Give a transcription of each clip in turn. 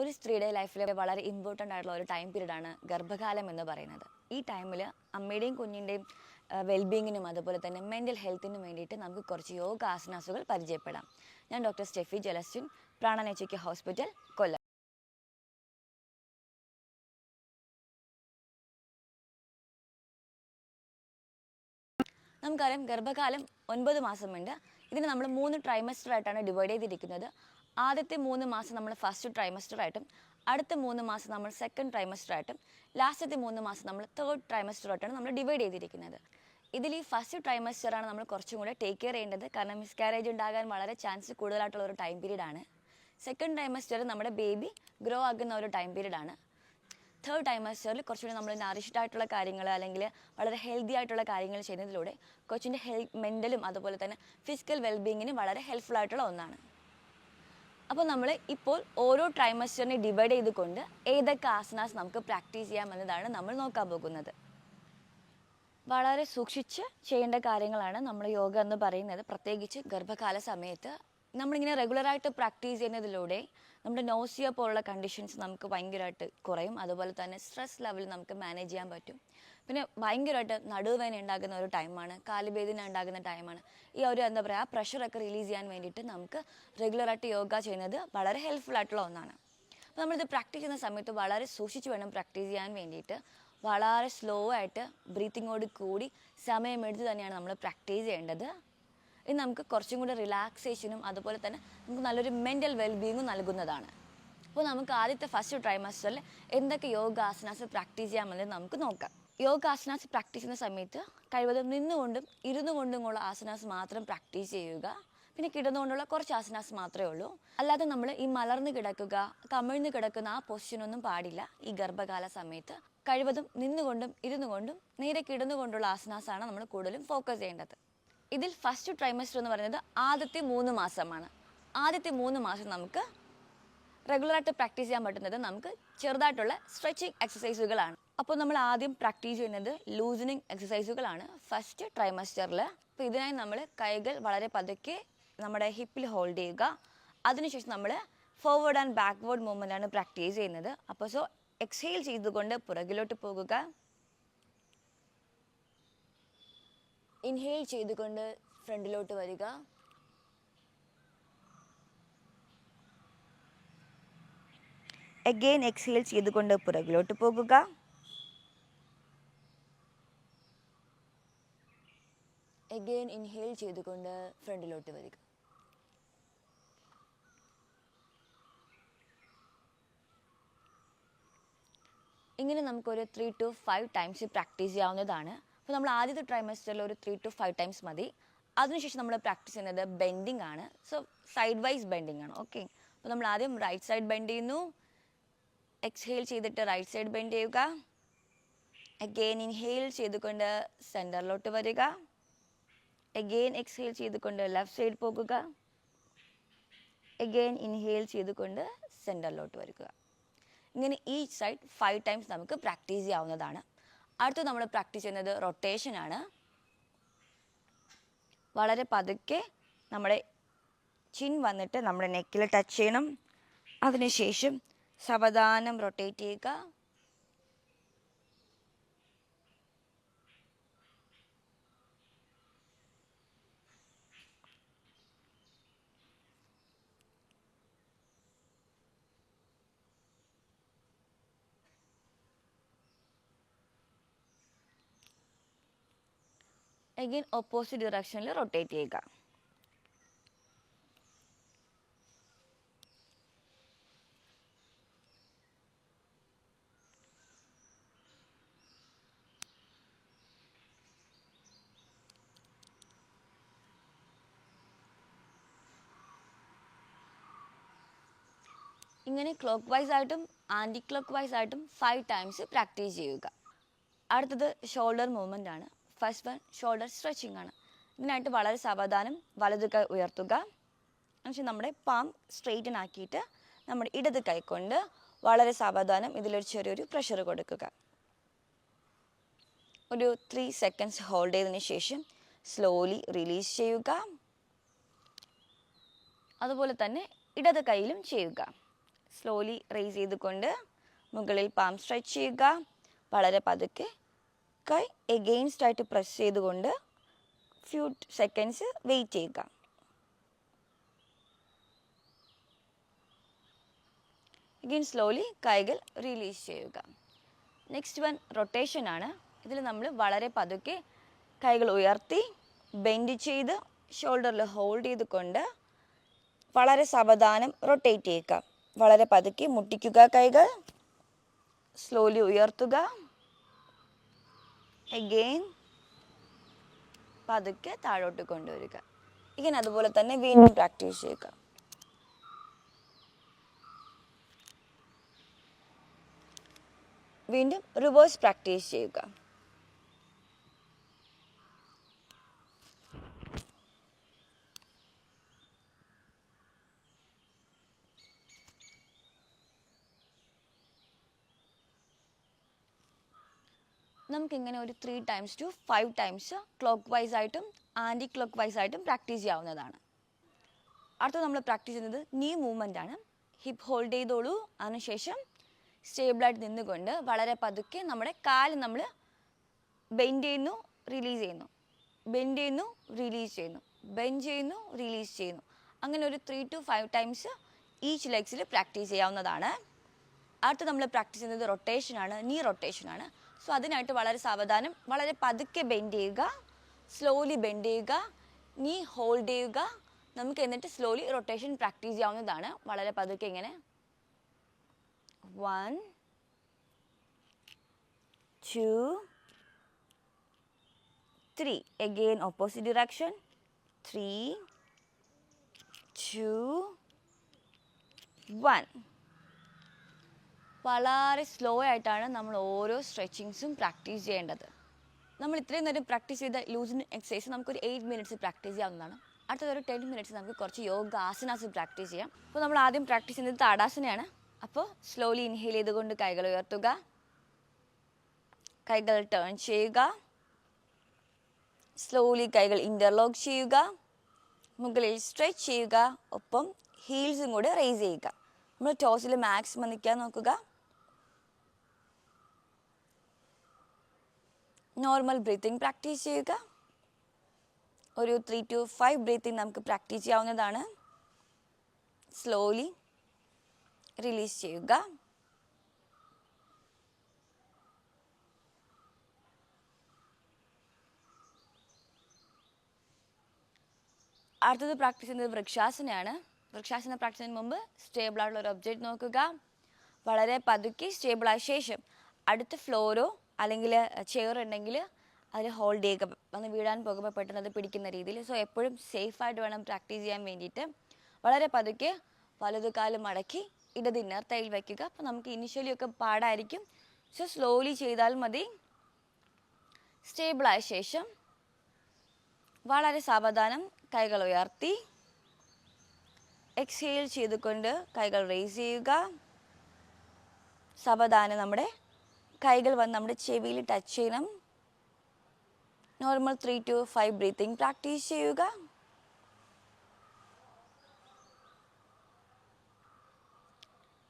ഒരു സ്ത്രീയുടെ ലൈഫിൽ വളരെ ഇമ്പോർട്ടന്റ് ആയിട്ടുള്ള ഒരു ടൈം പീരീഡാണ് ഗർഭകാലം എന്ന് പറയുന്നത്. ഈ ടൈമിൽ അമ്മയുടെയും കുഞ്ഞിന്റെയും വെൽബീങ്ങിനും അതുപോലെ തന്നെ മെന്റൽ ഹെൽത്തിനും വേണ്ടിയിട്ട് നമുക്ക് കുറച്ച് യോഗ ആസനാസുകൾ പരിചയപ്പെടാം. ഞാൻ ഡോക്ടർ സ്റ്റെഫി ജലസ്റ്റിൻ പ്രാണനേച്ചയ്ക്ക് ഹോസ്പിറ്റൽ കൊല്ലം. നമുക്കറിയാം ഗർഭകാലം ഒൻപത് മാസമുണ്ട് ഇതിനെ നമ്മൾ മൂന്ന് ട്രൈമസ്റ്റർ ആയിട്ടാണ് ഡിവൈഡ് ചെയ്തിരിക്കുന്നത്. ആദ്യത്തെ മൂന്ന് മാസം നമ്മൾ ഫസ്റ്റ് ട്രൈമസ്റ്റർ ആയിട്ടും അടുത്ത മൂന്ന് മാസം നമ്മൾ സെക്കൻഡ് ട്രൈമസ്റ്റർ ആയിട്ടും ലാസ്റ്റത്തെ മൂന്ന് മാസം നമ്മൾ തേർഡ് ട്രൈമസ്റ്റർ ആയിട്ടാണ് നമ്മൾ ഡിവൈഡ് ചെയ്തിരിക്കുന്നത്. ഇതിൽ ഈ ഫസ്റ്റ് ട്രൈമസ്റ്ററാണ് നമ്മൾ കുറച്ചും കൂടെ ടേക്ക് കെയർ ചെയ്യേണ്ടത്. കാരണം മിസ്കാരേജ് ഉണ്ടാകാൻ വളരെ ചാൻസ് കൂടുതലായിട്ടുള്ള ഒരു ടൈം പീരീഡ് ആണ്. സെക്കൻഡ് ട്രൈമസ്റ്ററിൽ നമ്മുടെ ബേബി ഗ്രോ ആകുന്ന ഒരു ടൈം പീരീഡ് ആണ്. തേർഡ് ടൈമസ്റ്ററിൽ കുറച്ചുകൂടി നമ്മൾ നറിഷ്ഡ് ആയിട്ടുള്ള കാര്യങ്ങൾ അല്ലെങ്കിൽ വളരെ ഹെൽത്തി ആയിട്ടുള്ള കാര്യങ്ങൾ ചെയ്യുന്നതിലൂടെ കൊച്ചിന്റെ ഹെൽ മെന്റലും അതുപോലെ തന്നെ ഫിസിക്കൽ വെൽബീങ്ങിന് വളരെ ഹെൽപ്ഫുൾ ആയിട്ടുള്ള ഒന്നാണ്. അപ്പോൾ നമ്മൾ ഇപ്പോൾ ഓരോ ട്രൈമസ്റ്ററിനെ ഡിവൈഡ് ചെയ്തുകൊണ്ട് ഏതൊക്കെ ആസനാസ് നമുക്ക് പ്രാക്ടീസ് ചെയ്യാമെന്നതാണ് നമ്മൾ നോക്കാൻ പോകുന്നത്. വളരെ സൂക്ഷിച്ച് ചെയ്യേണ്ട കാര്യങ്ങളാണ് നമ്മൾ യോഗ എന്ന് പറയുന്നത്. പ്രത്യേകിച്ച് ഗർഭകാല സമയത്ത് നമ്മളിങ്ങനെ റെഗുലറായിട്ട് പ്രാക്ടീസ് ചെയ്യുന്നതിലൂടെ നമ്മുടെ നോസിയ പോലുള്ള കണ്ടീഷൻസ് നമുക്ക് ഭയങ്കരമായിട്ട് കുറയും. അതുപോലെ തന്നെ സ്ട്രെസ് ലെവൽ നമുക്ക് മാനേജ് ചെയ്യാൻ പറ്റും. പിന്നെ ഭയങ്കരമായിട്ട് നടുവേദന ഉണ്ടാകുന്ന ഒരു ടൈമാണ് കാലുവേദന ഉണ്ടാകുന്ന ടൈമാണ് ഈ ഒരു എന്താ പറയുക ആ പ്രഷറൊക്കെ റിലീസ് ചെയ്യാൻ വേണ്ടിയിട്ട് നമുക്ക് റെഗുലറായിട്ട് യോഗ ചെയ്യുന്നത് വളരെ ഹെൽപ്ഫുൾ ആയിട്ടുള്ള ഒന്നാണ്. അപ്പോൾ നമ്മളിത് പ്രാക്ടീസ് ചെയ്യുന്ന സമയത്ത് വളരെ സൂക്ഷിച്ച് വേണം പ്രാക്ടീസ് ചെയ്യാൻ വേണ്ടിയിട്ട്. വളരെ സ്ലോ ആയിട്ട് ബ്രീത്തിങ്ങോട് കൂടി സമയമെടുത്ത് തന്നെയാണ് നമ്മൾ പ്രാക്ടീസ് ചെയ്യേണ്ടത്. ഇത് നമുക്ക് കുറച്ചും കൂടി റിലാക്സേഷനും അതുപോലെ തന്നെ നമുക്ക് നല്ലൊരു മെന്റൽ വെൽബീയിങ്ങും നൽകുന്നതാണ്. അപ്പോൾ നമുക്ക് ആദ്യത്തെ ഫസ്റ്റ് ട്രൈമാസ്റ്ററിൽ എന്തൊക്കെ യോഗാസനാസ് പ്രാക്ടീസ് ചെയ്യാമെന്നത് നമുക്ക് നോക്കാം. യോഗാസനാസ് പ്രാക്ടീസ് ചെയ്യുന്ന സമയത്ത് കഴിവതും നിന്നുകൊണ്ടും ഇരുന്നു കൊണ്ടുമുള്ള ആസനാസ് മാത്രം പ്രാക്ടീസ് ചെയ്യുക. പിന്നെ കിടന്നുകൊണ്ടുള്ള കുറച്ച് ആസനാസ് മാത്രമേ ഉള്ളൂ. അല്ലാതെ നമ്മൾ ഈ മലർന്ന് കിടക്കുക കമിഴ്ന്ന് കിടക്കുന്ന ആ പൊസിഷനൊന്നും പാടില്ല. ഈ ഗർഭകാല സമയത്ത് കഴിവതും നിന്നുകൊണ്ടും ഇരുന്നു കൊണ്ടും നേരെ കിടന്നുകൊണ്ടുള്ള ആസനാസാണ് നമ്മൾ കൂടുതലും ഫോക്കസ് ചെയ്യേണ്ടത്. ഇതിൽ ഫസ്റ്റ് ട്രൈമസ്റ്റർ എന്ന് പറയുന്നത് ആദ്യത്തെ മൂന്ന് മാസമാണ്. ആദ്യത്തെ മൂന്ന് മാസം നമുക്ക് റെഗുലറായിട്ട് പ്രാക്ടീസ് ചെയ്യാൻ പറ്റുന്നത് നമുക്ക് ചെറുതായിട്ടുള്ള സ്ട്രെച്ചിങ് എക്സസൈസുകളാണ് അപ്പോൾ നമ്മൾ ആദ്യം പ്രാക്ടീസ് ചെയ്യുന്നത് ലൂസനിങ് എക്സസൈസുകളാണ് ഫസ്റ്റ് ട്രൈമസ്റ്ററിൽ അപ്പോൾ ഇതിനായി നമ്മൾ കൈകൾ വളരെ പതുക്കെ നമ്മുടെ ഹിപ്പിൽ ഹോൾഡ് ചെയ്യുക. അതിനുശേഷം നമ്മൾ ഫോർവേഡ് ആൻഡ് ബാക്ക്വേർഡ് മൂവ്മെന്റ് ആണ് പ്രാക്ടീസ് ചെയ്യുന്നത്. അപ്പോൾ സോ എക്സെയിൽ ചെയ്തുകൊണ്ട് പുറകിലോട്ട് പോകുക. ഇൻഹെയിൽ ചെയ്തുകൊണ്ട് ഫ്രണ്ടിലോട്ട് വരിക. അഗെയിൻ എക്സെയിൽ ചെയ്തുകൊണ്ട് പുറകിലോട്ട് പോകുക. അഗെയിൻ ഇൻഹെയിൽ ചെയ്തുകൊണ്ട് ഫ്രണ്ടിലോട്ട് വരിക. ഇങ്ങനെ നമുക്കൊരു three to five times practice ചെയ്യാവുന്നതാണ്. അപ്പോൾ നമ്മൾ ആദ്യത്തെ ട്രൈമസ്റ്ററിൽ ഒരു ത്രീ ടു ഫൈവ് ടൈംസ് മതി. അതിനുശേഷം നമ്മൾ പ്രാക്ടീസ് ചെയ്യുന്നത് ബെൻഡിങ് ആണ്. സോ സൈഡ് വൈസ് ബെൻഡിങ് ആണ്. ഓക്കെ അപ്പോൾ നമ്മൾ ആദ്യം റൈറ്റ് സൈഡ് ബെൻഡ് ചെയ്യുന്നു. എക്സ്ഹെയിൽ ചെയ്തിട്ട് റൈറ്റ് സൈഡ് ബെൻഡ് ചെയ്യുക. അഗെയിൻ ഇൻഹെയിൽ ചെയ്തുകൊണ്ട് സെന്ററിലോട്ട് വരിക. അഗെയിൻ എക്സ്ഹെയിൽ ചെയ്തുകൊണ്ട് ലെഫ്റ്റ് സൈഡ് പോകുക. എഗെയിൻ ഇൻഹെയിൽ ചെയ്തുകൊണ്ട് സെന്ററിലോട്ട് വരിക. ഇങ്ങനെ ഈ സൈഡ് ഫൈവ് ടൈംസ് നമുക്ക് പ്രാക്ടീസ് ചെയ്യാവുന്നതാണ്. അടുത്ത് നമ്മൾ പ്രാക്ടീസ് ചെയ്യുന്നത് റൊട്ടേഷൻ ആണ്. വളരെ പതുക്കെ നമ്മുടെ ചിൻ വന്നിട്ട് നമ്മുടെ നെക്കിൽ ടച്ച് ചെയ്യണം. അതിനുശേഷം സാവധാനം റൊട്ടേറ്റ് ചെയ്യുക. അഗെയിൻ ഓപ്പോസിറ്റ് ഡിറക്ഷനിൽ റൊട്ടേറ്റ് ചെയ്യുക. ഇങ്ങനെ ക്ലോക്ക് വൈസ് ആയിട്ടും ആന്റി ക്ലോക്ക് വൈസ് ആയിട്ടും ഫൈവ് ടൈംസ് പ്രാക്ടീസ് ചെയ്യുക. അടുത്തത് ഷോൾഡർ മൂവ്മെന്റ് ആണ്. ഫസ്റ്റ് വൺ ഷോൾഡർ സ്ട്രെച്ചിങ് ആണ്. ഇതിനായിട്ട് വളരെ സാവധാനം വലത് കൈ ഉയർത്തുക. എന്നുവെച്ചാൽ നമ്മുടെ പാം സ്ട്രെയിറ്റൻ ആക്കിയിട്ട് നമ്മുടെ ഇടത് കൈ കൊണ്ട് വളരെ സാവധാനം ഇതിലൊരു ചെറിയൊരു പ്രഷർ കൊടുക്കുക. ഒരു ത്രീ സെക്കൻഡ്സ് ഹോൾഡ് ചെയ്തതിന് ശേഷം സ്ലോലി റിലീസ് ചെയ്യുക. അതുപോലെ തന്നെ ഇടത് കൈയിലും ചെയ്യുക. സ്ലോലി റേസ് ചെയ്തുകൊണ്ട് മുകളിൽ പാം സ്ട്രെച്ച് ചെയ്യുക. വളരെ പതുക്കെ കൈ എഗെയിൻസ്റ്റ് ആയിട്ട് പ്രസ് ചെയ്തുകൊണ്ട് ഫ്യൂ സെക്കൻഡ്സ് വെയിറ്റ് ചെയ്യുക. അഗെയിൻ സ്ലോലി കൈകൾ റിലീസ് ചെയ്യുക. നെക്സ്റ്റ് വൺ റൊട്ടേഷൻ ആണ്. ഇതിൽ നമ്മൾ വളരെ പതുക്കെ കൈകൾ ഉയർത്തി ബെൻഡ് ചെയ്ത് ഷോൾഡറിൽ ഹോൾഡ് ചെയ്തുകൊണ്ട് വളരെ സാവധാനം റൊട്ടേറ്റ് ചെയ്യുക. വളരെ പതുക്കെ മുട്ടിക്കുക കൈകൾ. സ്ലോലി ഉയർത്തുക. അഗെയിൻ പതുക്കെ താഴോട്ട് കൊണ്ടുവരിക. ഇങ്ങനെ അതുപോലെ തന്നെ വീണ്ടും പ്രാക്ടീസ് ചെയ്യുക. വീണ്ടും റിവേഴ്സ് പ്രാക്ടീസ് ചെയ്യുക. നമുക്കിങ്ങനെ ഒരു three times to five times clockwise ആയിട്ടും ആന്റി ക്ലോക്ക് വൈസ് ആയിട്ടും പ്രാക്ടീസ് ചെയ്യാവുന്നതാണ്. അടുത്ത നമ്മൾ പ്രാക്ടീസ് ചെയ്യുന്നത് നീ മൂവ്മെന്റ് ആണ്. ഹിപ്പ് ഹോൾഡ് ചെയ്തോളൂ. അതിനുശേഷം സ്റ്റേബിളായിട്ട് നിന്നുകൊണ്ട് വളരെ പതുക്കെ നമ്മുടെ കാൽ നമ്മൾ ബെൻഡ് ചെയ്യുന്നു റിലീസ് ചെയ്യുന്നു. ബെൻഡ് ചെയ്യുന്നു റിലീസ് ചെയ്യുന്നു. ബെൻഡ് ചെയ്യുന്നു റിലീസ് ചെയ്യുന്നു. അങ്ങനെ ഒരു three to five times each ലെഗ്സിൽ practice ചെയ്യാവുന്നതാണ്. അടുത്ത് നമ്മൾ പ്രാക്ടീസ് ചെയ്യുന്നത് റൊട്ടേഷനാണ് നീ റൊട്ടേഷനാണ് സോ അതിനായിട്ട് വളരെ സാവധാനം. വളരെ പതുക്കെ ബെൻഡ് ചെയ്യുക. സ്ലോലി ബെൻഡ് ചെയ്യുക. നീ ഹോൾഡ് ചെയ്യുക. നമുക്ക് എന്നിട്ട് സ്ലോലി റൊട്ടേഷൻ പ്രാക്ടീസ് ചെയ്യാവുന്നതാണ്. വളരെ പതുക്കെ ഇങ്ങനെ. One two three again opposite direction. Three two one വളരെ സ്ലോ ആയിട്ടാണ് നമ്മൾ ഓരോ സ്ട്രെച്ചിങ്സും പ്രാക്ടീസ് ചെയ്യേണ്ടത്. നമ്മൾ ഇത്രയും നേരം പ്രാക്ടീസ് ചെയ്ത ലൂസിന് എക്സസൈസ് നമുക്കൊരു എയ്റ്റ് മിനിറ്റ്സ് പ്രാക്ടീസ് ചെയ്യാവുന്നതാണ്. അടുത്തത് ഒരു ടെൻ മിനിറ്റ്സ് നമുക്ക് കുറച്ച് യോഗ ആസനാസ് പ്രാക്ടീസ് ചെയ്യാം. അപ്പോൾ നമ്മൾ ആദ്യം പ്രാക്ടീസ് ചെയ്യുന്നത് താടാസനയാണ്. അപ്പോൾ സ്ലോലി ഇൻഹെയിൽ ചെയ്തുകൊണ്ട് കൈകൾ ഉയർത്തുക. കൈകൾ ടേൺ ചെയ്യുക. സ്ലോലി കൈകൾ ഇന്റർലോക്ക് ചെയ്യുക. മുകളിൽ സ്ട്രെച്ച് ചെയ്യുക. ഒപ്പം ഹീൽസും കൂടെ റേസ് ചെയ്യുക. നമ്മൾ ടോസിൽ മാക്സിമം നിൽക്കാൻ നോക്കുക. നോർമൽ ബ്രീത്തിങ് പ്രാക്ടീസ് ചെയ്യുക. ഒരു ത്രീ ടു ഫൈവ് ബ്രീത്തിങ് നമുക്ക് പ്രാക്ടീസ് ചെയ്യാവുന്നതാണ്. സ്ലോലി റിലീസ് ചെയ്യുക. അടുത്തത് പ്രാക്ടീസ് ചെയ്യുന്നത് വൃക്ഷാസനയാണ്. വൃക്ഷാസന പ്രാക്ടീസ് പ്രാക്ടീസിന് മുമ്പ് സ്റ്റേബിൾ ആയിട്ടുള്ള ഒരു ഒബ്ജക്റ്റ് നോക്കുക. വളരെ പതുക്കെ സ്റ്റേബിൾ ആയ ശേഷം അടുത്ത ഫ്ലോറോ അല്ലെങ്കിൽ ചെയർ ഉണ്ടെങ്കിൽ അതിൽ ഹോൾഡ് ചെയ്യുക. വന്ന് വീഴാൻ പോകുമ്പോൾ പെട്ടെന്ന് അത് പിടിക്കുന്ന രീതിയിൽ. സോ എപ്പോഴും സേഫായിട്ട് വേണം പ്രാക്ടീസ് ചെയ്യാൻ വേണ്ടിയിട്ട്. വളരെ പതുക്കെ വലതു കാൽ മടക്കി ഇടത് ഇന്നർ തൈൽ വയ്ക്കുക. അപ്പോൾ നമുക്ക് ഇനിഷ്യലി ഒക്കെ പാടായിരിക്കും. സോ സ്ലോലി ചെയ്താൽ മതി. സ്റ്റേബിളായ ശേഷം വളരെ സാവധാനം കൈകൾ ഉയർത്തി. എക്സ്ഹെയിൽ ചെയ്തുകൊണ്ട് കൈകൾ റേസ് ചെയ്യുക. സാവധാനം നമ്മുടെ കൈകൾ വന്ന് നമ്മുടെ ചെവിയിൽ ടച്ച് ചെയ്യണം. Normal three two five breathing practice ചെയ്യുക.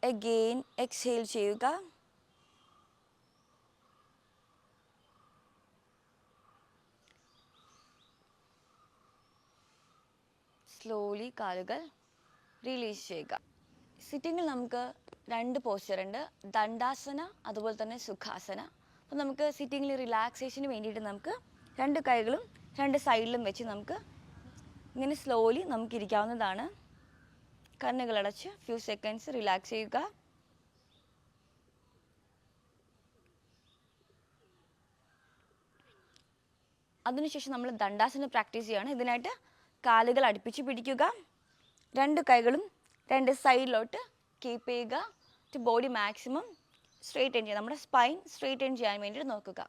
അഗെയിൻ എക്സെയിൽ ചെയ്യുക. സ്ലോലി കാലുകൾ റിലീസ് ചെയ്യുക. സിറ്റിങ്ങിൽ നമുക്ക് രണ്ട് പോസ്ചർ ഉണ്ട്. ദണ്ഡാസന അതുപോലെ തന്നെ സുഖാസന. അപ്പോൾ നമുക്ക് സിറ്റിങ്ങിൽ റിലാക്സേഷന് വേണ്ടിയിട്ട് നമുക്ക് രണ്ട് കൈകളും രണ്ട് സൈഡിലും വെച്ച് നമുക്ക് ഇങ്ങനെ സ്ലോലി നമുക്ക് ഇരിക്കാവുന്നതാണ്. കണ്ണുകൾ അടച്ച് ഫ്യൂ സെക്കൻഡ്സ് റിലാക്സ് ചെയ്യുക. അതിനുശേഷം നമ്മൾ ദണ്ഡാസന പ്രാക്ടീസ് ചെയ്യുകയാണ് ഇതിനായിട്ട് കാലുകൾ അടുപ്പിച്ച് പിടിക്കുക. രണ്ട് കൈകളും രണ്ട് സൈഡിലോട്ട് കീപ്പ് ചെയ്യുക. ബോഡി മാക്സിമം സ്ട്രെയിറ്റ് ചെയ്യുക. നമ്മുടെ സ്പൈൻ സ്ട്രെയിറ്റ് ചെയ്യാൻ വേണ്ടിയിട്ട് നോക്കുക.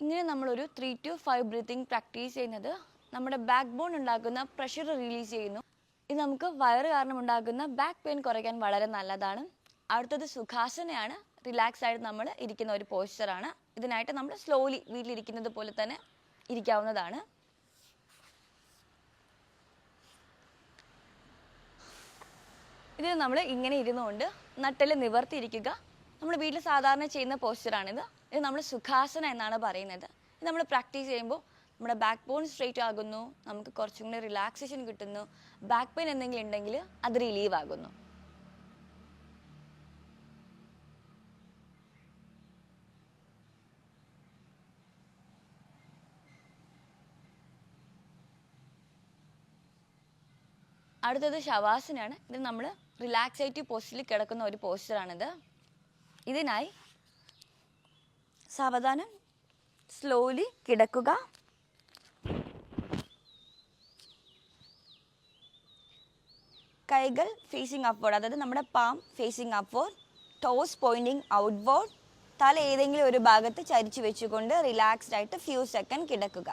ഇങ്ങനെ നമ്മളൊരു three to five breathing practice ചെയ്യുന്നത് നമ്മുടെ ബാക്ക് ബോൺ ഉണ്ടാക്കുന്ന പ്രഷർ റിലീസ് ചെയ്യുന്നു. ഇത് നമുക്ക് വയറ് കാരണം ഉണ്ടാകുന്ന ബാക്ക് പെയിൻ കുറയ്ക്കാൻ വളരെ നല്ലതാണ്. അടുത്തത് സുഖാസനയാണ്. റിലാക്സ് ആയിട്ട് നമ്മൾ ഇരിക്കുന്ന ഒരു പോസ്ചറാണ് ഇതിനായിട്ട് നമ്മൾ സ്ലോലി വീട്ടിലിരിക്കുന്നത് പോലെ തന്നെ ഇരിക്കാവുന്നതാണ്. ഇത് നമ്മൾ ഇങ്ങനെ ഇരുന്നുകൊണ്ട് നട്ടൽ നിവർത്തിയിരിക്കുക. നമ്മൾ വീട്ടിൽ സാധാരണ ചെയ്യുന്ന പോസ്ചറാണിത് ഇത് നമ്മൾ സുഖാസന എന്നാണ് പറയുന്നത്. ഇത് നമ്മൾ പ്രാക്ടീസ് ചെയ്യുമ്പോൾ നമ്മുടെ ബാക്ക് ബോൺ സ്ട്രെയിറ്റ് ആകുന്നു. നമുക്ക് കുറച്ചും കൂടി റിലാക്സേഷൻ കിട്ടുന്നു. ബാക്ക് പെയിൻ എന്തെങ്കിലും ഉണ്ടെങ്കിൽ അത് റിലീവ് ആകുന്നു. അടുത്തത് ശവാസനയാണ് ഇത് നമ്മൾ റിലാക്സേറ്റീവ് പോസ്റ്റിൽ കിടക്കുന്ന ഒരു പോസ്റ്ററാണിത് ഇതിനായി സാവധാനം സ്ലോലി കിടക്കുക. കൈകൾ ഫേസിങ് അപ്വേർഡ് അതായത് നമ്മുടെ palm facing upward toes pointing outward തല ഏതെങ്കിലും ഒരു ഭാഗത്ത് ചരിച്ചു വെച്ചുകൊണ്ട് റിലാക്സ്ഡ് ആയിട്ട് ഫ്യൂ സെക്കൻഡ് കിടക്കുക.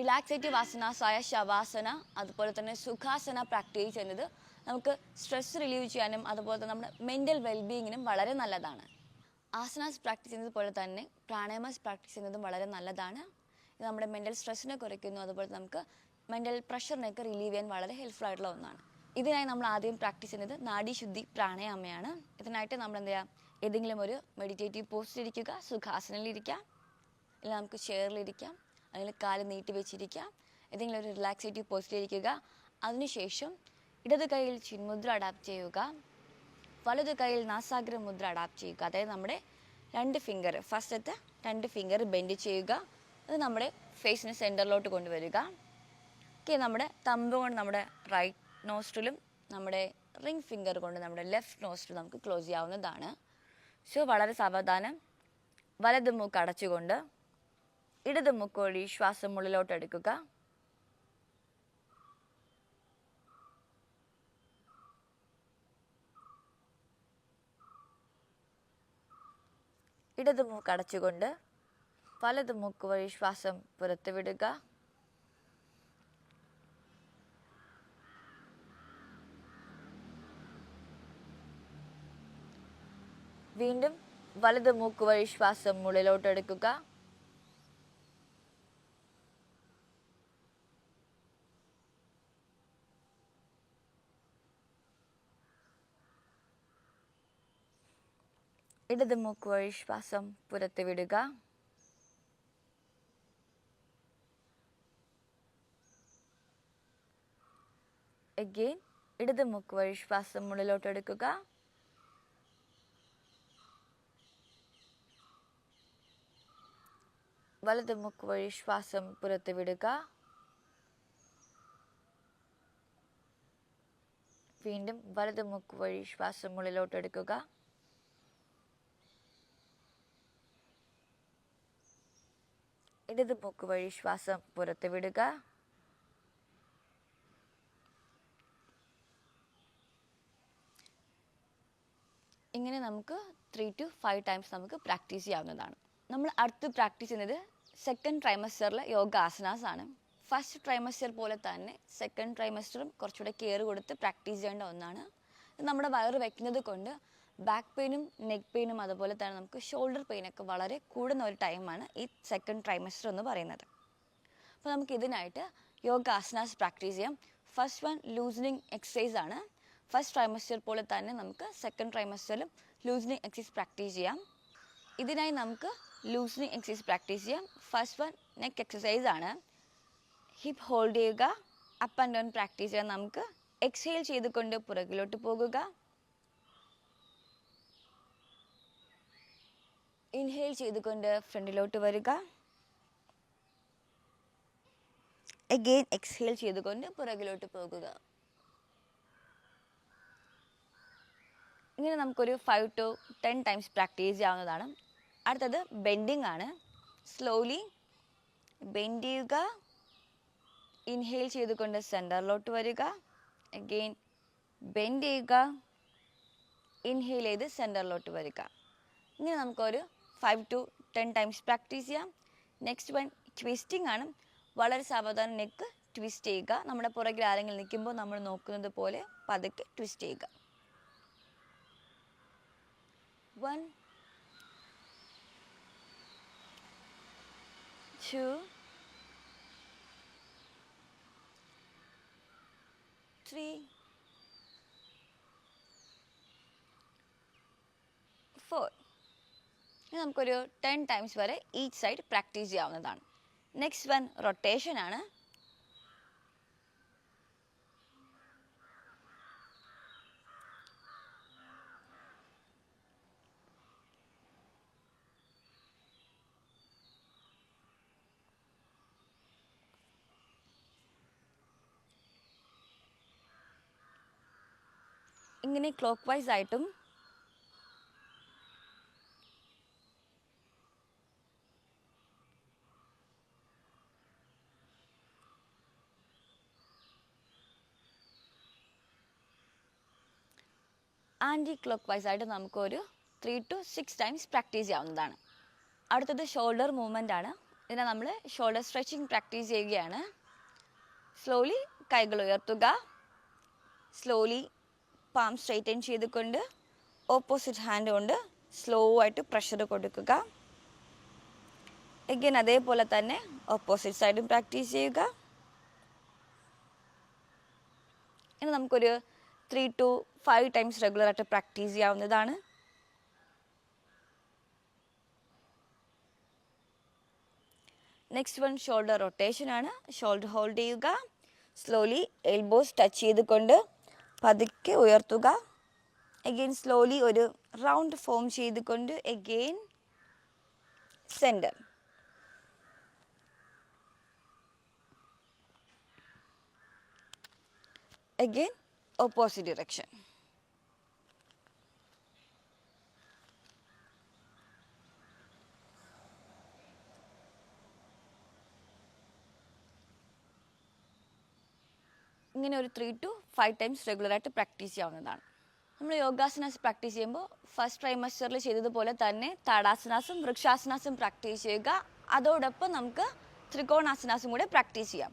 റിലാക്സേറ്റീവ് ആസനാസായ ശവാസന അതുപോലെ തന്നെ സുഖാസന പ്രാക്ടീസ് ചെയ്യുന്നത് നമുക്ക് സ്ട്രെസ് റിലീവ് ചെയ്യാനും അതുപോലെ തന്നെ നമ്മുടെ മെന്റൽ വെൽബീങ്ങിനും വളരെ നല്ലതാണ്. ആസനാസ് പ്രാക്ടീസ് ചെയ്യുന്നത് പോലെ തന്നെ പ്രാണായാമസ് പ്രാക്ടീസ് ചെയ്യുന്നതും വളരെ നല്ലതാണ്. ഇത് നമ്മുടെ മെന്റൽ സ്ട്രെസ്സിനെ കുറയ്ക്കുന്നു അതുപോലെ നമുക്ക് മെന്റൽ പ്രഷറിനെയൊക്കെ റിലീവ് ചെയ്യാൻ വളരെ ഹെൽപ്ഫുൾ ഒന്നാണ്. ഇതിനായി നമ്മൾ ആദ്യം പ്രാക്ടീസ് ചെയ്യുന്നത് നാഡീശുദ്ധി പ്രാണായാമയാണ്. ഇതിനായിട്ട് നമ്മൾ എന്താ ചെയ്യുക ഏതെങ്കിലും ഒരു മെഡിറ്റേറ്റീവ് പോസ്റ്റിലിരിക്കുക സുഖാസനയിലിരിക്കാം അല്ലെങ്കിൽ നമുക്ക് ചെയറിലിരിക്കാം അല്ലെങ്കിൽ കാൽ നീട്ടി വെച്ചിരിക്കാം ഏതെങ്കിലും ഒരു റിലാക്സേറ്റീവ് പോസ്റ്റിലിരിക്കുക അതിനുശേഷം ഇടത് കൈയിൽ ചിന്മുദ്ര അഡാപ്റ്റ് ചെയ്യുക. വലത് കൈയിൽ നാസാഗ്ര മുദ്ര അഡാപ്റ്റ് ചെയ്യുക. അതായത് നമ്മുടെ രണ്ട് ഫിംഗർ ഫസ്റ്റത്തെ രണ്ട് ഫിംഗർ ബെൻഡ് ചെയ്യുക. അത് നമ്മുടെ ഫേസിന് സെന്ററിലോട്ട് കൊണ്ടുവരിക. ഓക്കെ നമ്മുടെ തമ്പ് കൊണ്ട് നമ്മുടെ റൈറ്റ് നോസ്ട്രിലും നമ്മുടെ റിംഗ് ഫിംഗർ കൊണ്ട് നമ്മുടെ ലെഫ്റ്റ് നോസ്ട്രിൽ നമുക്ക് ക്ലോസ് ചെയ്യാവുന്നതാണ്. സോ വളരെ സാവധാനം വലത് മൂക്ക് അടച്ചുകൊണ്ട് ഇടത് മുക്കോഴി ശ്വാസം ഉള്ളിലോട്ട് എടുക്കുക. ഇടത് മൂക്ക് അടച്ചുകൊണ്ട് വലത് മൂക്ക് വഴി ശ്വാസം പുറത്തുവിടുക. വീണ്ടും വലത് മൂക്ക് വഴി ശ്വാസം ഉള്ളിലോട്ട് ഇടത് മൂക്ക് വഴി ശ്വാസം പുറത്ത് വിടുക അഗെയിൻ ഇടത് മൂക്ക് വഴി ശ്വാസം ഉള്ളിലോട്ട് എടുക്കുക വലത് മൂക്ക് വഴി ശ്വാസം പുറത്ത് വിടുക വീണ്ടും വലത് മൂക്ക് വഴി ശ്വാസം ഉള്ളിലോട്ട് ഇടത് മൂക്ക് വഴി ശ്വാസം പുറത്ത് വിടുക ഇങ്ങനെ നമുക്ക് ത്രീ ടു ഫൈവ് ടൈംസ് നമുക്ക് പ്രാക്ടീസ് ചെയ്യാവുന്നതാണ്. നമ്മൾ അടുത്ത് പ്രാക്ടീസ് ചെയ്യുന്നത് സെക്കൻഡ് ട്രൈമസ്റ്ററിലെ യോഗ ആസനാസ് ആണ്. ഫസ്റ്റ് ട്രൈമസ്റ്റർ പോലെ തന്നെ സെക്കൻഡ് ട്രൈമസ്റ്ററും കുറച്ചുകൂടെ കെയർ കൊടുത്ത് പ്രാക്ടീസ് ചെയ്യേണ്ട ഒന്നാണ്. നമ്മുടെ വയറ് വെക്കുന്നത് കൊണ്ട് ബാക്ക് പെയിനും നെക്ക് പെയിനും അതുപോലെ തന്നെ നമുക്ക് ഷോൾഡർ പെയിനൊക്കെ വളരെ കൂടുന്ന ഒരു ടൈമാണ് ഈ സെക്കൻഡ് ട്രൈമസ്റ്റർ എന്ന് പറയുന്നത്. അപ്പോൾ നമുക്ക് ഇതിനായിട്ട് യോഗ ആസനാസ് പ്രാക്ടീസ് ചെയ്യാം. ഫസ്റ്റ് വൺ ലൂസനിങ് എക്സസൈസ് ആണ്. ഫസ്റ്റ് ട്രൈമസ്റ്റർ പോലെ തന്നെ നമുക്ക് സെക്കൻഡ് ട്രൈമസ്റ്ററിലും ലൂസനിങ് എക്സസൈസ് പ്രാക്ടീസ് ചെയ്യാം. ഇതിനായി നമുക്ക് ലൂസനിങ് എക്സസൈസ് പ്രാക്ടീസ് ചെയ്യാം. ഫസ്റ്റ് വൺ നെക്ക് എക്സസൈസ് ആണ്. ഹിപ്പ് ഹോൾഡ് ചെയ്യുക. അപ്പ് ആൻഡ് ഡൗൺ പ്രാക്ടീസ് ചെയ്യാൻ നമുക്ക് എക്സൈൽ ചെയ്തുകൊണ്ട് പുറകിലോട്ട് പോകുക. ഇൻഹെയിൽ ചെയ്തുകൊണ്ട് ഫ്രണ്ടിലോട്ട് വരിക. അഗെയിൻ എക്സ്ഹെയിൽ ചെയ്തുകൊണ്ട് പുറകിലോട്ട് പോകുക. ഇങ്ങനെ നമുക്കൊരു five to ten times practice ചെയ്യാവുന്നതാണ്. അടുത്തത് ബെൻഡിങ് ആണ്. സ്ലോലി ബെൻഡ് ചെയ്യുക. ഇൻഹെയിൽ ചെയ്തുകൊണ്ട് സെന്ററിലോട്ട് വരിക. അഗെയിൻ ബെൻഡ് ചെയ്യുക. ഇൻഹെയിൽ ചെയ്ത് സെന്ററിലോട്ട് വരിക. ഇങ്ങനെ നമുക്കൊരു five to ten times practice ചെയ്യാം. നെക്സ്റ്റ് വൺ ട്വിസ്റ്റിംഗ് ആണ്. വളരെ സാവധാനം നെക്ക് ട്വിസ്റ്റ് ചെയ്യുക. നമ്മുടെ പുറകിൽ ആരെങ്കിലും നിൽക്കുമ്പോൾ നമ്മൾ നോക്കുന്നത് പോലെ പതുക്കെ ട്വിസ്റ്റ് ചെയ്യുക. വൺ ടു ത്രീ ഫോർ ഇനി നമുക്കൊരു ടെൻ ടൈംസ് വരെ ഈച്ച് സൈഡ് പ്രാക്ടീസ് ചെയ്യാവുന്നതാണ്. നെക്സ്റ്റ് വൺ റൊട്ടേഷൻ ആണ്. ഇങ്ങനെ ക്ലോക്ക് വൈസ് ആയിട്ടും ആന്റി ക്ലോക്ക് വൈസ് ആയിട്ട് നമുക്കൊരു three to six times practice ചെയ്യാവുന്നതാണ്. അടുത്തത് ഷോൾഡർ മൂവ്മെന്റ് ആണ്. ഇതിനെ നമ്മൾ ഷോൾഡർ സ്ട്രെച്ചിങ് പ്രാക്ടീസ് ചെയ്യുകയാണ്. സ്ലോലി കൈകൾ ഉയർത്തുക. സ്ലോലി പാം സ്ട്രൈറ്റൻ ചെയ്തുകൊണ്ട് ഓപ്പോസിറ്റ് ഹാൻഡ് കൊണ്ട് സ്ലോ ആയിട്ട് പ്രഷർ കൊടുക്കുക. എഗൈൻ അതേപോലെ തന്നെ ഓപ്പോസിറ്റ് സൈഡും പ്രാക്ടീസ് ചെയ്യുക. ഇനി നമുക്കൊരു ത്രീ ടു ഫൈവ് ടൈംസ് റെഗുലറായിട്ട് പ്രാക്ടീസ് ചെയ്യാവുന്നതാണ്. നെക്സ്റ്റ് വൺ ഷോൾഡർ റൊട്ടേഷൻ ആണ്. ഷോൾഡർ ഹോൾഡ് ചെയ്യുക. സ്ലോലി എൽബോസ് ടച്ച് ചെയ്തുകൊണ്ട് പതുക്കെ ഉയർത്തുക. എഗെയിൻ സ്ലോലി ഒരു റൗണ്ട് ഫോം ചെയ്തുകൊണ്ട് again centre again opposite direction. ഇങ്ങനെ ഒരു ത്രീ ടു ഫൈവ് ടൈംസ് റെഗുലറായിട്ട് പ്രാക്ടീസ് ചെയ്യാവുന്നതാണ്. നമ്മൾ യോഗാസനാസ് പ്രാക്ടീസ് ചെയ്യുമ്പോൾ ഫസ്റ്റ് ട്രൈമസ്റ്ററിൽ ചെയ്തതുപോലെ തന്നെ താടാസനാസും വൃക്ഷാസനാസും പ്രാക്ടീസ് ചെയ്യുക. അതോടൊപ്പം നമുക്ക് ത്രികോണാസനാസും കൂടെ പ്രാക്ടീസ് ചെയ്യാം.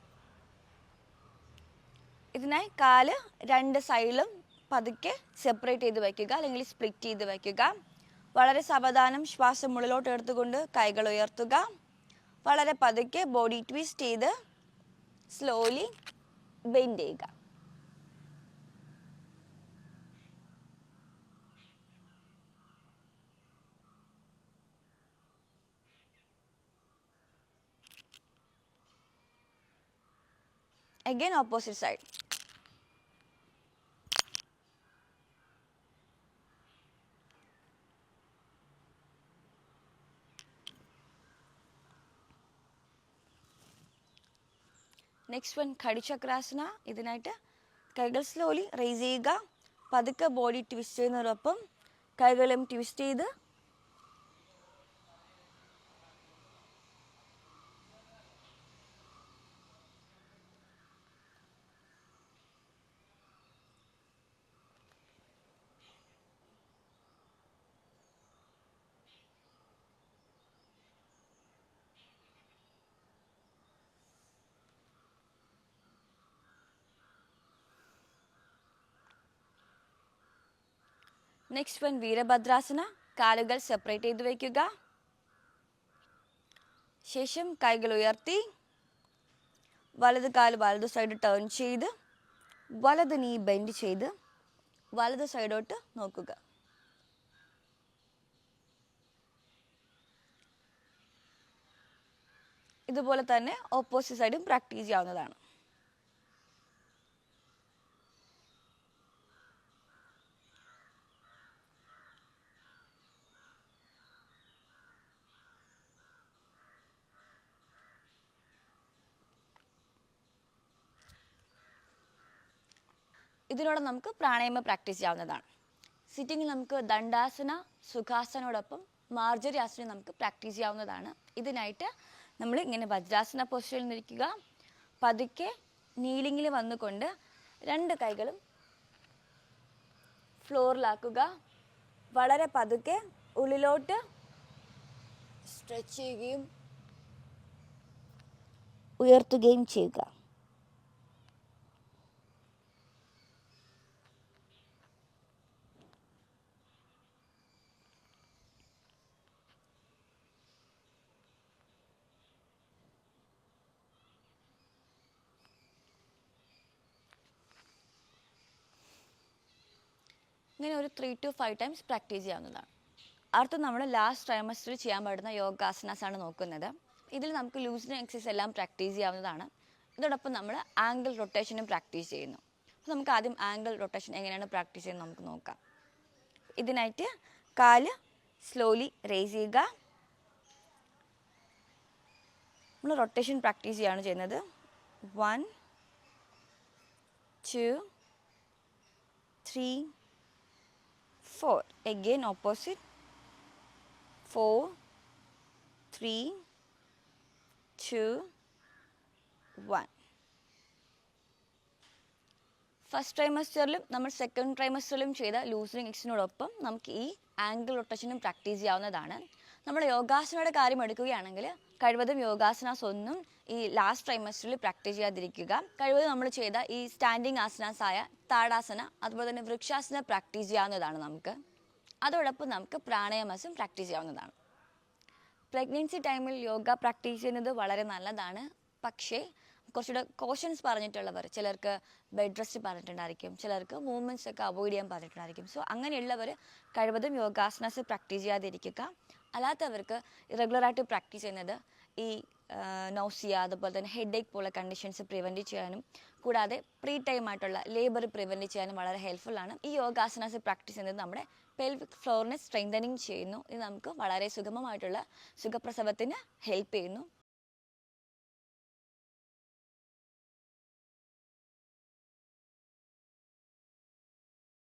ഇതിനായി കാൽ രണ്ട് സൈഡിലും പതുക്കെ സെപ്പറേറ്റ് ചെയ്ത് വയ്ക്കുക അല്ലെങ്കിൽ സ്പ്ലിറ്റ് ചെയ്ത് വയ്ക്കുക വളരെ സാവധാനം ശ്വാസം ഉള്ളിലോട്ട് എടുത്തുകൊണ്ട് കൈകൾ ഉയർത്തുക. വളരെ പതുക്കെ ബോഡി ട്വിസ്റ്റ് ചെയ്ത് സ്ലോലി ബെൻഡ് ചെയ്യുക. Again opposite side. Next one Katichakrasana ഇതിനായിട്ട് കൈകൾ സ്ലോലി റേസ് ചെയ്യുക. പതുക്കെ ബോഡി ട്വിസ്റ്റ് ചെയ്യുന്നതിനൊപ്പം കൈകളും ട്വിസ്റ്റ് ചെയ്ത് നെക്സ്റ്റ് വൺ വീരഭദ്രാസന കാലുകൾ സെപ്പറേറ്റ് ചെയ്ത് വയ്ക്കുക ശേഷം കൈകൾ ഉയർത്തി വലത് കാൽ വലത് സൈഡ് ടേൺ ചെയ്ത് വലത് നീ ബെൻഡ് ചെയ്ത് വലത് സൈഡോട്ട് നോക്കുക. ഇതുപോലെ തന്നെ ഓപ്പോസിറ്റ് സൈഡും പ്രാക്ടീസ് ചെയ്യാവുന്നതാണ്. ഇതിനോട് നമുക്ക് പ്രാണായാമം പ്രാക്ടീസ് ചെയ്യാവുന്നതാണ്. സിറ്റിങ്ങിൽ നമുക്ക് ദണ്ഡാസന സുഖാസനോടൊപ്പം മാർജരി ആസനം നമുക്ക് പ്രാക്ടീസ് ചെയ്യാവുന്നതാണ്. ഇതിനായിട്ട് നമ്മൾ ഇങ്ങനെ വജ്രാസന പൊസിഷനിൽ നിൽക്കുക പതുക്കെ നീലിങ്ങിൽ വന്നുകൊണ്ട് രണ്ട് കൈകളും ഫ്ലോറിലാക്കുക വളരെ പതുക്കെ ഉള്ളിലോട്ട് സ്ട്രെച്ച് ചെയ്യുകയും ഉയർത്തുകയും ചെയ്യുക. ഇങ്ങനെ ഒരു three to five times practice ചെയ്യാവുന്നതാണ്. അടുത്ത നമ്മൾ ലാസ്റ്റ് ട്രൈമസ്റ്ററിൽ ചെയ്യാൻ പാടുന്ന യോഗാസനാസ് ആണ് നോക്കുന്നത്. ഇതിൽ നമുക്ക് ലൂസിനിങ് എക്സസൈസ് എല്ലാം പ്രാക്ടീസ് ചെയ്യാവുന്നതാണ്. ഇതോടൊപ്പം നമ്മൾ ആംഗിൾ റൊട്ടേഷനും പ്രാക്ടീസ് ചെയ്യുന്നു. അപ്പോൾ നമുക്ക് ആദ്യം ആംഗിൾ റൊട്ടേഷൻ എങ്ങനെയാണ് പ്രാക്ടീസ് ചെയ്യുന്നത് നമുക്ക് നോക്കാം. ഇതിനായിട്ട് കാൽ സ്ലോലി റേസ് ചെയ്യുക. നമ്മൾ റൊട്ടേഷൻ പ്രാക്ടീസ് ചെയ്യാണ് ചെയ്യുന്നത്. One two three four again opposite four three two one first ട്രൈമസ്റ്ററിലും നമ്മൾ സെക്കൻഡ് ട്രൈമസ്റ്ററിലും ചെയ്ത ലൂസറിങ് എക്സിനോടൊപ്പം നമുക്ക് ഈ ആംഗിൾ റൊട്ടേഷനും പ്രാക്ടീസ് ചെയ്യാവുന്നതാണ്. നമ്മൾ യോഗാസനയുടെ കാര്യം എടുക്കുകയാണെങ്കിൽ കഴിവതും യോഗാസനാസ് ഒന്നും ഈ ലാസ്റ്റ് ട്രൈമസ്റ്ററിൽ പ്രാക്ടീസ് ചെയ്യാതിരിക്കുക. കഴിവതും നമ്മൾ ചെയ്ത ഈ സ്റ്റാൻഡിങ് ആസനാസ് ആയ താടാസന അതുപോലെ തന്നെ വൃക്ഷാസന പ്രാക്ടീസ് ചെയ്യാവുന്നതാണ് നമുക്ക്. അതോടൊപ്പം നമുക്ക് പ്രാണായാമസും പ്രാക്ടീസ് ചെയ്യാവുന്നതാണ്. പ്രഗ്നൻസി ടൈമിൽ യോഗ പ്രാക്ടീസ് ചെയ്യുന്നത് വളരെ നല്ലതാണ്. പക്ഷേ കുറച്ചുകൂടെ കോഷൻസ് പറഞ്ഞിട്ടുള്ളവർ ചിലർക്ക് ബെഡ് റെസ്റ്റ് പറഞ്ഞിട്ടുണ്ടായിരിക്കും ചിലർക്ക് മൂവ്മെന്റ്സ് ഒക്കെ അവോയ്ഡ് ചെയ്യാൻ പറഞ്ഞിട്ടുണ്ടായിരിക്കും. സോ അങ്ങനെയുള്ളവർ കഴിവതും യോഗാസനസ് പ്രാക്ടീസ് ചെയ്യാതിരിക്കുക. അല്ലാത്തവർക്ക് റെഗുലറായിട്ട് പ്രാക്ടീസ് ചെയ്യുന്നത് ഈ നൗസിയ അതുപോലെ തന്നെ ഹെഡ് ഏക്ക് പോലുള്ള കണ്ടീഷൻസ് പ്രിവെന്റ് ചെയ്യാനും കൂടാതെ പ്രീ ടൈം ആയിട്ടുള്ള ലേബർ പ്രിവെന്റ് ചെയ്യാനും വളരെ ഹെൽപ്ഫുൾ ആണ്. ഈ യോഗാസനാസ് പ്രാക്ടീസ് ചെയ്യുന്നത് നമ്മുടെ പെൽവിക് ഫ്ലോറിനെ സ്ട്രെങ്തനിങ് ചെയ്യുന്നു. ഇത് നമുക്ക് വളരെ സുഗമമായിട്ടുള്ള സുഖപ്രസവത്തിന് ഹെൽപ്പ് ചെയ്യുന്നു.